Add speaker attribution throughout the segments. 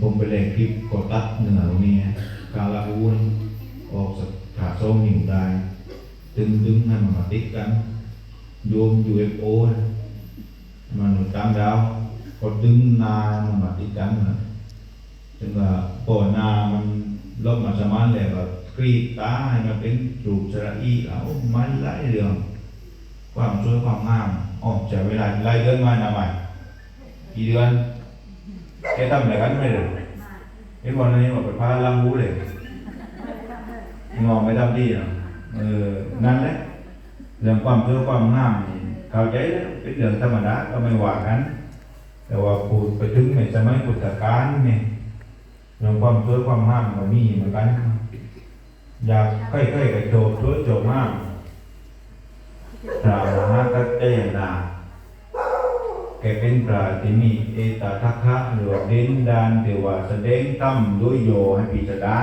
Speaker 1: ผมไปเล่นคลิปกดตัดเหนือตรงนี้นะกาลาอูนออกจากขาโซ่หิวได้ดึงดึงให้มันมาติดกันโยม UFO นะมันษย์ต่างดาวก็ดึงนามันมาติดกันนะถึงว่าพอนามันลบมาสมานแล้วก็กรีดตาให้มันเป็นรูปสระอีแล้วมันหลายเรื่อง ความสวยความงามออกจากเวลาหลายเดือนมาหน่อยกี่เดือน แกทำอะไรกันไม่เลยไอ้วันนี้บอกไปพาลังรู้เลยงอไม่ทำดีหรอกเออนั่นแหละเรื่องความสวยความงามนี่เข้าใจแล้วเป็นเรื่องธรรมดาก็ไม่ว่ากัน แต่ว่าพูดไปถึงในสมัยพุทธกาลเนี่ยเรื่องความสวยความงามก็มีเหมือนกัน อยากใกล้ๆกับโจทย์สวโจทย์งามพระมหากัจเจนา แกเป็นพระที่มีเอตทัคคะหรือเด่นดานเทว่าแสดงธรรมด้วยโยให้พิจารณา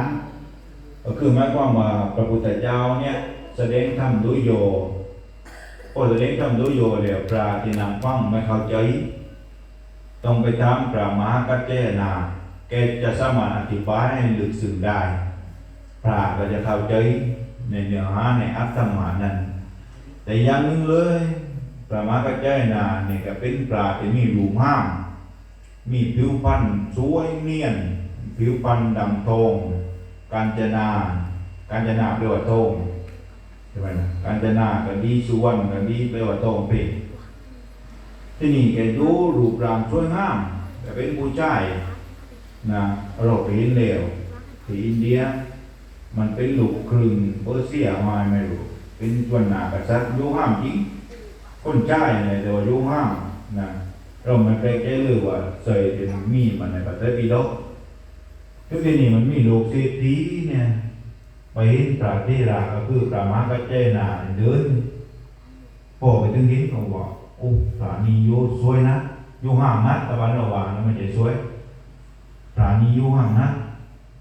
Speaker 1: ก็คือหมายความว่าพระพุทธเจ้าเนี่ยแสดงธรรมด้วยโยพอแสดงธรรมด้วยโยแล้วพระที่นำฟังไม่เข้าใจ ต้องไปถามพระมากัจเจนาแกจะสามารถอธิบายให้ลึกซึ้งได้พระก็จะเข้าใจในเนื้อหาในอัตถมานั้น แต่อย่างหนึงเลย ปลาหมากัจจายนาเนี่ยก็เป็นปลาที่มีรูห้าม มีผิวพรรณสวยเนียน ผิวพรรณดำทองการจนา การจนาแปลว่าทองใช่ไหมนะการจนาก็ดีสุวรรณก็ดีแปลว่าทองเป็นที่นี่แกดูรูปร่างสวยงามแต่เป็นผู้ชายนะเราไปเห็นแล้วที่อินเดีย มันเป็นลูกครึ่งเปอร์เซียมาไม่รู้เป็นส่วนหนากษัตริย์ยุห้ามจริง คนจ่ายเนี่ยแต่ว่ายุห้ามนะเราไม่ไปแก้เลยว่าเสยเป็นมีมันในประเทศปีดกทุกทีนี้มันมีโลกเศรษฐีเนี่ยไปเห็นปราเทราก็คือปรามากัจเจนาเดินพอไปถึงเห็นเขาบอกโอ้ปราณีโยสวยนะอยุห้ามนะตะวันระหว่างนั้นมันจะสวยปราณีอยุห้ามนะ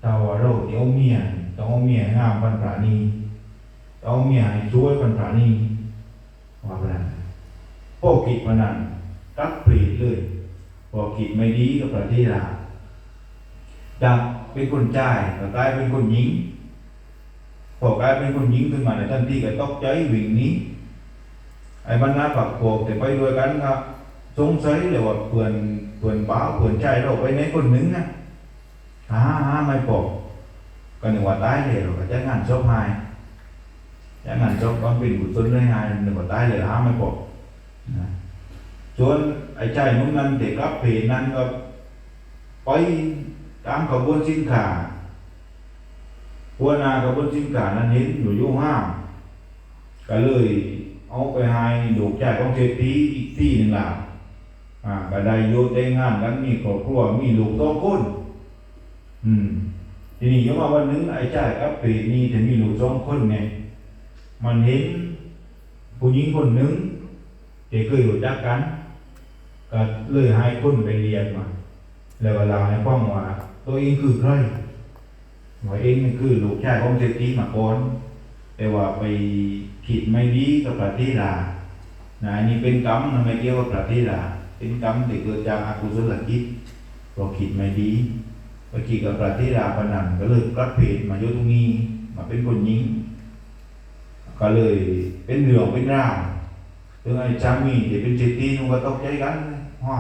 Speaker 1: ต่ว่าเราเดี๋ยวเมียต้องเอาเมียงามปันปราณีเอาเมียให้ช่วยปัญหานีว่าไปแล้ว พวกกิจมันนั้นรักปรีดเลยพวกกิจไม่ดีก็ประเทศลาจากเป็นคนจ่ายก็กลายเป็นคนหญิงพอกลายเป็นคนหญิงขึ้นมาในทันทีก็ตกใจวิ่งหนี้ไอ้บรรดาฝักโขกแต่ไปด้วยกันครับสงสัยเลยว่าเพื่อนเพื่อนบ้าวเพื่อนใจเราไปไหนคนหนึ่งนะหาหาไม่พบก็นึกว่าตายเลยเราก็จะงานศพหาย chẳng hạn cho con bình của tuấn lấy hai đừng có tay เลยหาไม่พอ นะส่วนไอ้ใจนุ่งนั้นเด็กรับเพจนั้นก็ไปตามขบวนสินค้าหัวหน้าขบวนสินค้านั้นเห็นอยู่ยุ่ห้ามก็เลยเอาไปให้ดูกใจของเศรษฐีอีกที่หนึ่งล่ะอ่าก็ได้โยแต่งงานกันมีครอบครัวมีลูกสองคนอืมทีนี้ยกมาวันนึงไอ้ใจกับเพจนี้จะมีลูกสองคนไงมันเห็นผู้หญิงคนหนึ่ง ที่เคยรู้จักกัน ก็เลยให้คนไปเรียนมา แล้วเวลาให้ฟังว่าตัวเองคือใครว่าเองคือลูกชายของเศรษฐีมาก่อนแต่ว่าไปผิดไม่ดีกับประเทศลานะอันนี้เป็นกรรมนะไม่เกี่ยวกับประเทศลาเป็นกรรมที่เกิดจากอากุศลจิตเราคิดไม่ดีไปคิดกับประเทศลาปนันก็เลยกลัดเพศมาอยู่ตรงนี้มาเป็นคนหญิงก็เลยเป็นเรื่องเป็นราว ถึงไอ้สามีที่เป็นเศรษฐีมันก็ตกใจกันว่า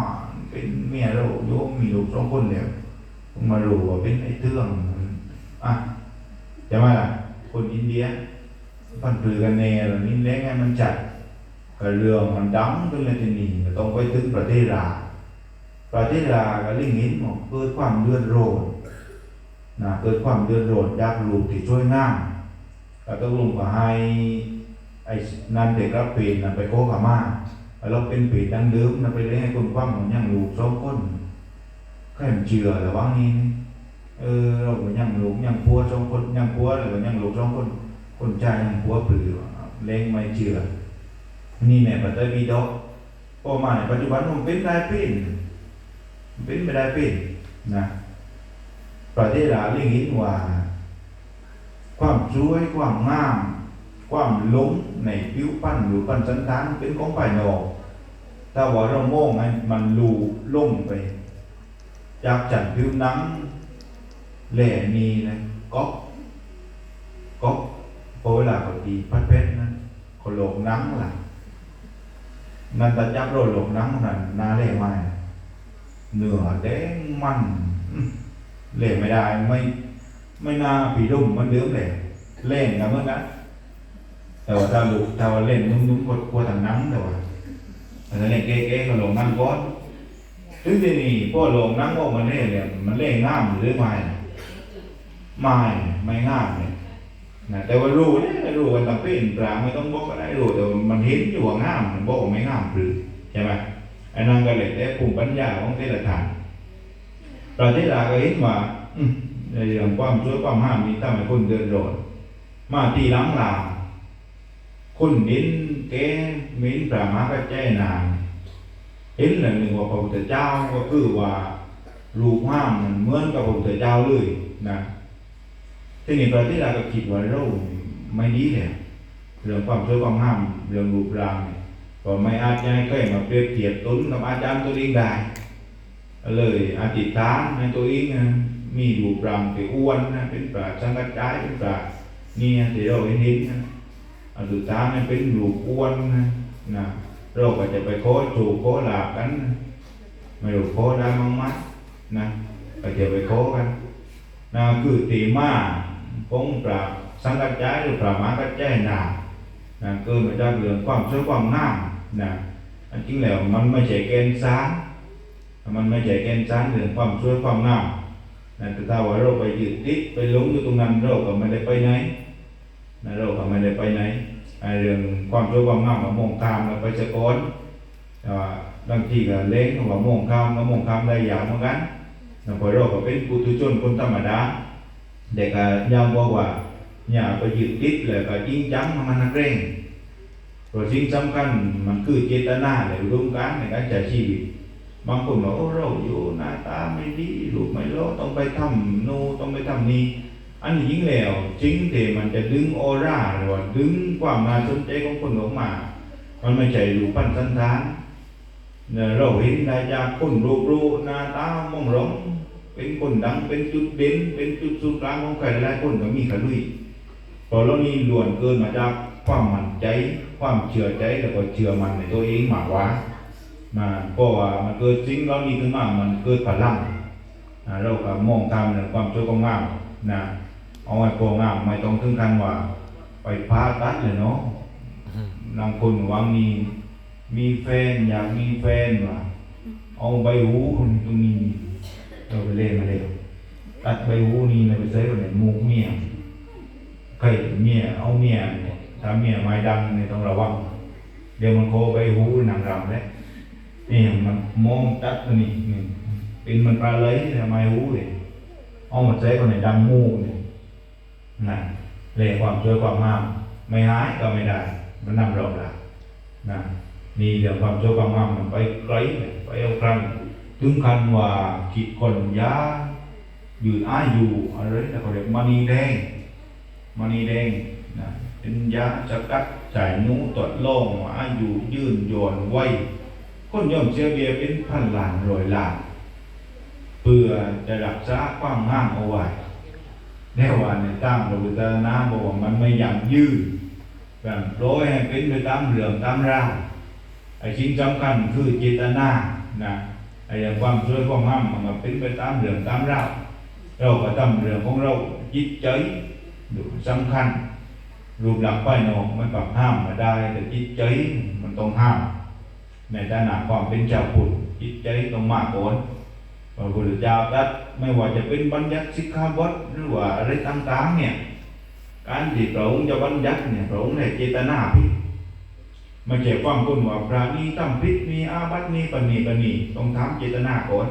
Speaker 1: เป็นเมียเราโยมมีลูกสองคนเพิ่งมารู้ว่าเป็นไอ้เรื่องอะจะมาล่ะคนอินเดียพันผือกันแน่แล้วนี่แล้งไงมันจัดก็เรื่องมันดังขึ้นเลยทีนี้ก็ต้องไปถึงประเทศลาประเทศลาก็เรื่องนี้บอกเกิดความเดือดร้อนนะเกิดความเดือดร้อนจากลูกที่ช่วยงามก็ตกลงก็ให้ ไอ้นันเด็กรับปีนนั่นไปโคขามาเราเป็นปีดังเดิมนั่นไปเลี้ยงให้คนความของยังลูกสองคนแค่มันเชื่อแต่ว่านี้เออเราก็ยังลูกยังพัวสองคนยังพัวแล้วก็ยังลูกสองคน คนชายยังพัวปลือเล้งไม่เชื่อนี่แม่ปัตตานีดอกพอมาในปัจจุบันมันเป็นได้เป็นเป็นไม่ได้เป็นนะประเทศลาวเรื่องนี้ว่า ความสวยความงาม ความหลงในผิวพรรณหรือพันสันฐานเป็นของภายนอกถ้าว่าเรามองให้มันรูลงไป จากจันผิวหนังแหล่มีนะก๊อกก๊อกพอเวลาเขาตีพัดเพชรนะเขาโหลกหนังล่ะนั่นตาจับโรโหลกหนังนั่นนาเล่ไม่เหนือแดงมันเล่ไม่ได้ไม่ไม่น่าผีดุ่มมันเดิมเลยเล่นกันเมื่อนั้น แต่ว่าถ้าลูกถ้าว่าเล่นนุ่มๆกลัวทางนังแต่ว่าแต่ถ้าเล่นเก๊ๆก็ลงนังก้อนถึงที่นี่พวกลงนั่งออกมาเล่นเนี่ยมันเล่นง่ามหรือไม่ไม่ไม่ง่ามเนี่ยนะแต่ว่ารู้เนี่ยรู้กันตั้งเป็นปลาไม่ต้องบอกก็ได้รู้แต่ว่ามันเห็นอยู่ว่าง่ามมันบอกว่าไม่ง่ามหรือใช่ไหมไอ้นั่นก็เลยแต่ภูมิปัญญาของแต่ละท่านประเทศลาก็เห็นว่าอืมในเรื่องความช่วยความห้ามมีทำให้คนเดือดร้อนมาทีหลังลาว คนเห็นแกมินปลามาก็แจ้นางเห็นเลยหนึ่งว่าพระพุทธเจ้าก็คือว่ารูปห้ามมันเหมือนกับพระพุทธเจ้าเลยนะที่นี่ประเทศเราก็คิดว่าเราไม่ดีเลยเรื่องความช่วยความห้ามเรื่องรูปร่างเนี่ยก็ไม่อาจจะให้ใครมาเปรียบเทียบตนกับอาจารย์ตัวเองได้เลยอธิษฐานในตัวเองนะมีรูปร่างที่อ้วนนะเป็นปราชังกัจจายเป็นปราเนี่ยที่เราเห็นเห็นนะ อธิษฐานให้เป็นรูปอ้วนนะนะเราก็จะไปขอจูขอลาบกัน ไม่รู้ขอได้มั้งไหมนะก็จะไปขอกันนะคือตีมาคงปราบสังกัดใจหรือปราบมากัดใจหนานะเกิดมาจากเรื่องความสวยความงามนะอันจริงแล้วมันไม่ใช่แกนสารมันไม่ใช่แกนสารเรื่องความสวยความงามนะแต่ถ้าว่าเราไปยึดติดไปหลงอยู่ตรงนั้นเราก็ไม่ได้ไปไหน นะเราก็ไม่ได้ไปไหนไอเรื่องความสวยความงามกับมองข้ามเราไปสะกอนแต่ว่าบางทีก็เล้งว่ามองข้ามก็มองข้ามได้อย่างเหมือนกันแต่พอเราก็เป็นปุถุชนคนธรรมดาเด็กก็ย้ำบอกว่าอย่าไปยึดติดเลยก็จริงจังมันนักเร่งเพราะสิ่งสำคัญมันคือเจตนาในอุดมการในการใช้ชีวิตบางคนบอกโอ้เราอยู่หน้าตาไม่ดีรูปไม่โลต้องไปทำโนต้องไปทำนี่ อันนี้ยิ่งแล้วจริงแต่มันจะดึงออร่าหรือว่าดึงความน่าสนใจของคนออกมา มันไม่ใช่รูปปั้นสันฐานเนี่ยเราเห็นได้จากคนรูปรูหน้าตามองร้องเป็นคนดังเป็นจุดเด่นเป็นจุดศูนย์กลางของใครหลายคนก็มีขลุยพราะเรานี่ล้วนเกินมาจากความมั่นใจ ความเชื่อใจแล้วก็เชื่อมันในตัวเองมากกว่านะเพราะว่ามันเกิดสิ่งเหล่านี้ขึ้นมามันเกิดพลังอ่าเราก็มองตามเรื่องความโช่วยความงามนะ เอาไว้โปรงามไม่ต้องถึงขั้นว่า ไปพาตัดเลยเนาะนางคนหวังมีมีแฟนอยากมีแฟนว่ะเอาใบหูคนตรงนี้เราไปเล่นมาเลยตัดใบหูนี่เราไปใส่ไว้ในมูกเมียใครเมียเอาเมียเนี่ยถ้าเมียไม้ดังเนี่ยต้องระวัง เดี๋ยวมันโคใบหูนางรำเลยนี่มันมองตัดตัวนี้นี่เป็นมันปลาไหลทำไมหูเลยเอามาใช้คนในดังมูกนี่ นะเรื่องความช่วยความงามไม่หายก็ไม่ได้ มันนำเราละนะนี่เรื่องความช่วยความงามมันไปไกลไปเอาครั้งถึงคันว่าคิดคนยายืดอายุอะไรแต่เขาเรียกมณีแดงมณีแดงนะเป็นยาสกัดจ่ายนูตดล่องอายุยืนโยนไว้คนย่อมเสียเบียเป็นพันล้านร้อยล้านเพื่อจะรักษาความงามเอาไว้ แน่ว่าในตามพระพุทธศานาบอกว่ามันไม่ยั่งยืนแบบร้อยให้เป็นไปตามเรื่องตามราวไอ้สิ่งสำคัญคือเจตนานะไอ้เรื่งความช่วยความงามมันก็เป็นไปตามเรื่องตามราวเราก็ทำเรื่องของเราจิตใจดูสำคัญ รูปลักษณ์ภายนอกมันปรับห้ามมาได้ แต่จิตใจมันต้องห้าม ในฐานะความเป็นชาวพุทธจิตใจต้องมากก่อน พระพุทธเจ้าตรัสไม่ว่าจะเป็นบัญญัติสิกขาบทหรือว่าอะไรต่างๆเนี่ยการที่พระองค์จะบัญญัติเนี่ยพระองค์ได้เจตนาผิดไม่ใช่ความคนว่าพระนี้ทำผิดมีอาบัตินี้ปณีปณีต้องถามเจตนาก่อน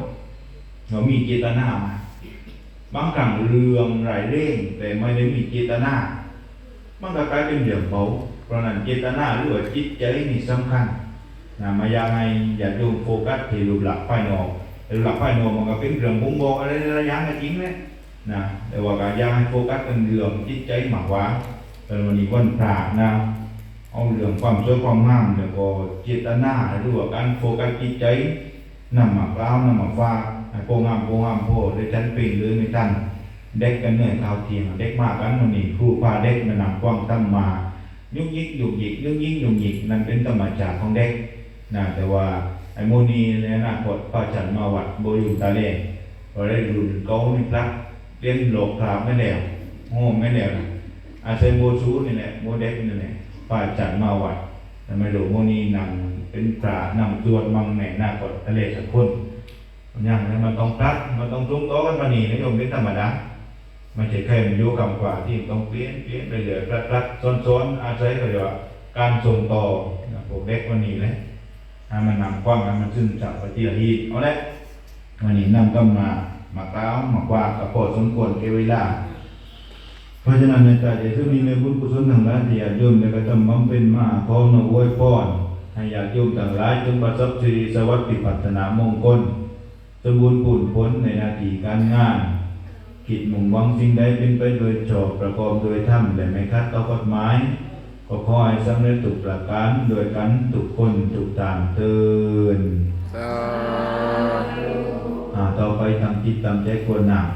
Speaker 1: เรามีเจตนามาบางครั้งเรื่องไรเร่ง แต่ไม่ได้มีเจตนามันก็กลายเป็นเรื่องเบาเพราะนั้นเจตนาหรือว่าจิตใจนี่สำคัญนะมายังไงอย่าโยมโฟกัสที่รูปลักภายนอก หลักภายนอกมันก็เป็นเรื่องบ่งบอกอะไรระยะก็จริงเลยนะแต่ว่าการอยาให้โฟกัสเป็นเรื่องจิตใจหมากว่าเป็นวันนี้วันพระนะเอาเรื่องความสวยความงามแล้วก็เจตนาหรือว่าการโฟกัสจิตใจนำมากล่าวนำมาฝากให้โปงงามโปงงามโพหรือจันปีหรือไม่ตั้นเด็กกันเหนื่อยข่าวเทียงเด็กมากกันมันนี่ครูพาเด็กมานำกว้างตั้มมายุกยิกยุกยิกยุกยิกยุกยิกนั่นเป็นธรรมชาติของเด็กนะแต่ว่า ไอ้โมนีในอนาคตป้าจันมาวัดโบยุตาเล่ก็ได้รุ่นเก้านี่พระเรียนโลกคราบไม่แล้วโง่ไม่แล้วนะอาศัยโมชูนี่แหละโมเด็กนี่แหละป้าจันมาวัดแต่ไม่รู้โมนีนำเป็นพระนำจวดมังแหน่หน้ากดทะเลสักคนอย่างนั้นมันต้องพลัดมันต้องตุ้งโต๊ะกันมาหนีนะโยมเป็นธรรมดาไม่ใช่แค่มันยู่กับกว่าที่ต้องเปลี่ยนเปลี่ยนไปเรื่อยรัดรัดซ้อนซ้อนอาศัยก็เรียกว่าการส่งต่อนะพวกเด็กวันนี้เลย ให้มันนำความให้มันซึ่งจากปฏิละทีเอาละวันนี้นำก็มา มาก้าวมากว่ากับพอสมควรเกเวลาเพราะฉะนั้นในการที่มีในบุญกุศลทั้งหลายที่ญาติโยมได้กระทำบำเพ็ญมาขอหนุอวยพรให้ญาติโยมทั้งหลายจงประสบสิริสวัสดิ์ปัฒนามงคลสมบูรณ์ผลผลในหน้าที่การงานกิจมุ่งหวังสิ่งใดเป็นไปโดยชอบประกอบโดยธรรมและไม่ขัดต่อกฎหมาย ก็ขอให้สำเร็จทุกประการโดยกันทุกคนทุกทางเตือน
Speaker 2: สาธุ
Speaker 1: อ่าต่อไปทำจิตตามใจควรหนัก